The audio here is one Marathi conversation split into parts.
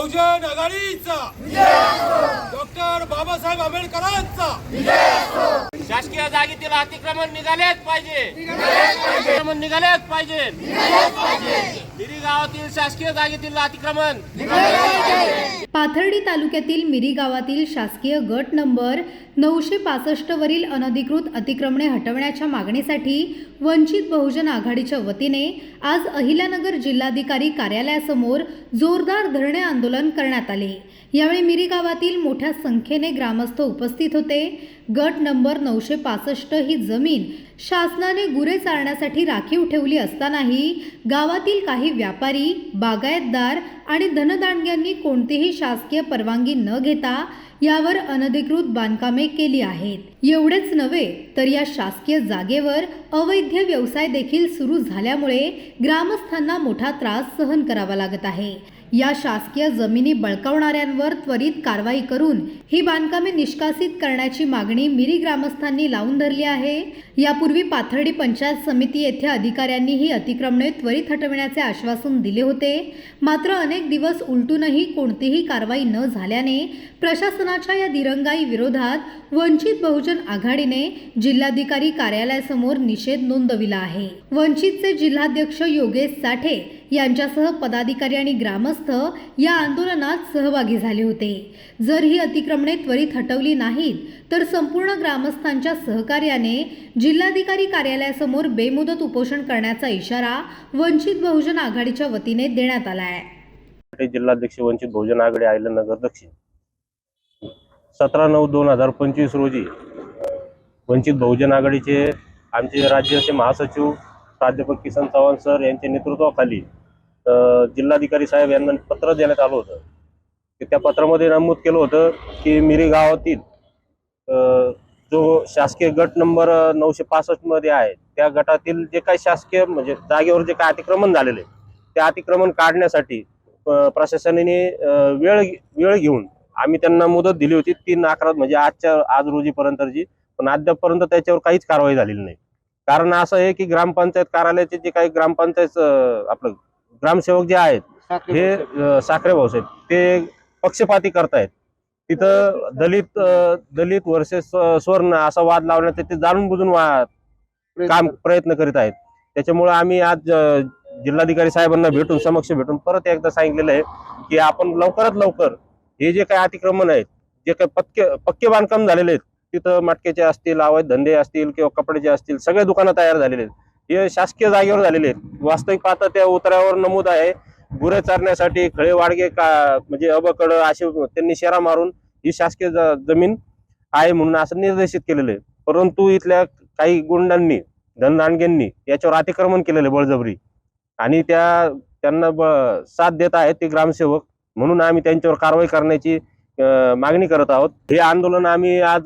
बहुजन आघाडीचा डॉक्टर बाबासाहेब आंबेडकरांचा. शासकीय जागेतील अतिक्रमण निघालेच पाहिजे. अतिक्रमण निघालेच पाहिजे. मिरी गावातील शासकीय जागेतील अतिक्रमण पाथर्डी तालुक्यातील मिरी गावातील शासकीय गट नंबर नऊशे पासष्टवरील अनधिकृत अतिक्रमणे हटवण्याच्या मागणीसाठी वंचित बहुजन आघाडीच्या वतीने आज अहिल्यानगर जिल्हाधिकारी कार्यालयासमोर जोरदार धरणे आंदोलन करण्यात आले. यावेळी मिरी गावातील मोठ्या संख्येने ग्रामस्थ उपस्थित होते. गट नंबर नऊशे पासष्ट ही जमीन शासनाने गुरे चारण्यासाठी राखीव ठेवली असतानाही गावातील काही व्यापारी बागायतदार आणि धनदांडग्यांनी कोणतीही शासकीय परवानगी न घेता यावर अनधिकृत बांधकामे केली आहेत. एवढेच नव्हे तर या शासकीय जागेवर अवैध व्यवसाय देखील सुरू झाल्यामुळे ग्रामस्थांना मोठा त्रास सहन करावा लागत आहे. या शासकीय जमिनी बळकावणाऱ्यांवर त्वरित कारवाई करून ही बांधकामे निष्कासित करण्याची मागणी मिरी ग्रामस्थांनी लावून धरली आहे. यापूर्वी पाथर्डी पंचायत समिती येथे अधिकाऱ्यांनी ही अतिक्रमणे त्वरित हटविण्याचे आश्वासन दिले होते. मात्र अनेक दिवस उलटूनही कोणतीही कारवाई न झाल्याने प्रशासनाच्या या दिरंगाई विरोधात वंचित बहुजन आघाडीने जिल्हाधिकारी कार्यालयासमोर निषेध नोंदविला आहे. वंचितचे जिल्हाध्यक्ष योगेश साठे यांच्यासह पदाधिकारी आणि ग्रामस्थ या आंदोलनात सहभागी झाले होते. जर ही अतिक्रमणे त्वरित हटवली नाहीत तर संपूर्ण ग्रामस्थांच्या सहकार्याने जिल्हाधिकारी कार्यालयासमोर बेमुदत उपोषण करण्याचा इशारा वंचित बहुजन आघाडीच्या वतीने देण्यात आला आहे जिल्हाध्यक्ष वंचित बहुजन आघाडी आयलनगर दक्षिण. सतरा नऊ दोन हजार पंचवीस रोजी वंचित बहुजन आघाडीचे आमचे राज्याचे महासचिव प्राध्यापक किसन चव्हाण सर यांच्या नेतृत्वाखाली जिल्हाधिकारी साहेब यांना पत्र देण्यात आलं होतं. की त्या पत्रामध्ये नमूद केलं होतं की मिरी गावातील जो शासकीय गट नंबर नऊशे पासष्टमध्ये आहे त्या गटातील जे काही शासकीय म्हणजे जागेवर जे काही अतिक्रमण झालेले ते अतिक्रमण काढण्यासाठी प्रशासनाने वेळ वेळ घेऊन आम्ही त्यांना मुदत दिली होती तीन अकरा म्हणजे आजच्या आज रोजीपर्यंतची पण अद्यापपर्यंत त्याच्यावर काहीच कारवाई झालेली नाही. कारण असं आहे की ग्रामपंचायत कार्यालयाचे जे काही ग्रामपंचायत आपलं ग्रामसेवक जे आहेत हे साखरे भाऊसाहेब ते पक्षपाती करतायत. तिथं दलित दलित वर्सेस स्वर्ण असा वाद लावण्यात ते जाणून बुजून काम प्रयत्न करीत आहेत. त्याच्यामुळे आम्ही आज जिल्हाधिकारी साहेबांना भेटून समक्ष भेटून परत एकदा सांगितलेलं आहे की आपण लवकरात लवकर हे जे काही अतिक्रमण आहेत जे काही पक्के पक्के बांधकाम झालेले आहेत तिथं मटक्याचे असतील अवैध धंदे असतील किंवा कपड्याचे असतील सगळे दुकानं तयार झालेले आहेत. हे शासकीय जागेवर झालेले आहेत. वास्तविक पाहता त्या उतरावर नमूद आहे. गुरे चारण्यासाठी खळे वाडगे का म्हणजे अबकड असे त्यांनी शेरा मारून ही शासकीय जमीन आहे म्हणून असं निर्देशित केलेलं आहे. परंतु इथल्या काही गुंडांनी धनदानगेंनी याच्यावर अतिक्रमण केलेले बळजबरी. आणि त्या त्यांना ब- साथ देत आहेत ते ग्रामसेवक म्हणून आम्ही त्यांच्यावर कारवाई करण्याची मागणी करत आहोत. हे आंदोलन आम्ही आज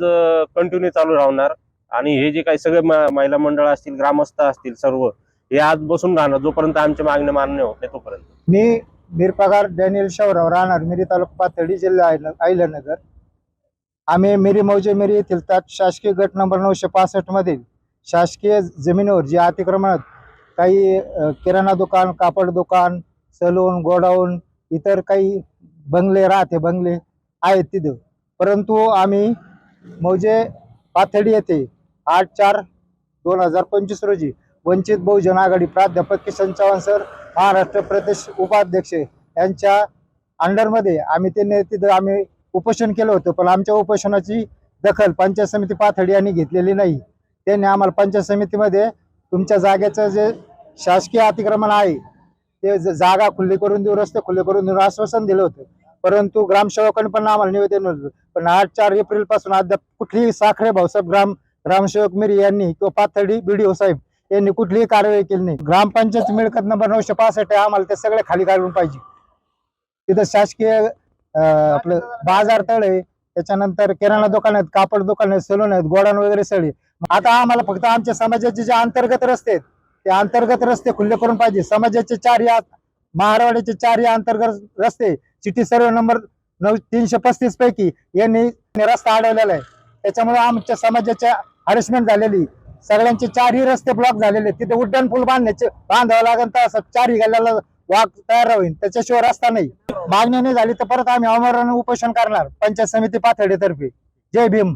कंटिन्यू चालू राहणार. आणि हे जे काही सगळे म- महिला मंडळ असतील ग्रामस्थ असतील सर्व हे आज बसून राहणार जोपर्यंत आमच्या मागण्या मान्य होत नाही तोपर्यंत. मी मिरपगार डॅनियल शाहराव राहणार मिरी तालुका पाथर्डी जिल्हा आयल- अहिल्यानगर आम्ही मिरी मौजे मिरी येथील त्यात शासकीय गट नंबर नऊशे पासष्ट मधील शासकीय जमिनीवर जे अतिक्रमणात काही किराणा दुकान कापड दुकान सलून गोडाऊन इतर काही बंगले राहते बंगले आहेत तिथं. परंतु आम्ही मौजे पाथडी येथे आठ चार दोन हजार पंचवीस रोजी वंचित बहुजन आघाडी प्राध्यापक किशन चव्हाण सर महाराष्ट्र प्रदेश उपाध्यक्ष यांच्या अंडरमध्ये आम्ही त्यांनी तिथं आम्ही उपोषण केलं होतं पण आमच्या उपोषणाची दखल पंचायत समिती पाथडी यांनी घेतलेली नाही. त्यांनी आम्हाला पंचायत समितीमध्ये तुमच्या जागेचं जे शासकीय अतिक्रमण आहे ते ज- जागा खुल्ली करून देऊ रस्ते खुले करून देऊन आश्वासन दिलं होतं. परंतु ग्रामसेवकांनी पण आम्हाला निवेदन होतं. पण आठ चार एप्रिलपासून अद्याप कुठलीही साखरे भाऊसाहेब ग्राम रामसेवक मिरी यांनी किंवा पाथर्डी बीडीओ साहेब यांनी कुठलीही कारवाई केली नाही. ग्रामपंचायत मिळकत नंबर नऊशे पासष्ट आहे आम्हाला ते सगळे खाली काढून पाहिजे. तिथं शासकीय आपलं बाजार तळ आहे त्याच्यानंतर किराणा दुकान आहेत कापड दुकान आहेत सलून आहेत गोडाऊन वगैरे सगळे. आता आम्हाला फक्त आमच्या समाजाचे जे अंतर्गत रस्ते आहेत ते अंतर्गत रस्ते खुल्ले करून पाहिजे. समाजाचे चार या महारावाड्याचे चार या अंतर्गत रस्ते चिठी सर्व नंबर नऊ तीनशे पस्तीस पैकी यांनी रस्ता अडवलेला आहे. त्याच्यामुळे आमच्या समाजाच्या हॅरेसमेंट झालेली. सगळ्यांचे चारही रस्ते ब्लॉक झालेले. तिथे उड्डाण पूल बांधण्याचे बांधावं लागेल तर असं चारही गल्ल्याला वाघ तयार होईल त्याच्याशिवाय रस्ता नाही. मागणी नाही झाली तर परत आम्ही अमरण उपोषण करणार पंचायत समिती पातळीतर्फे जय भीम.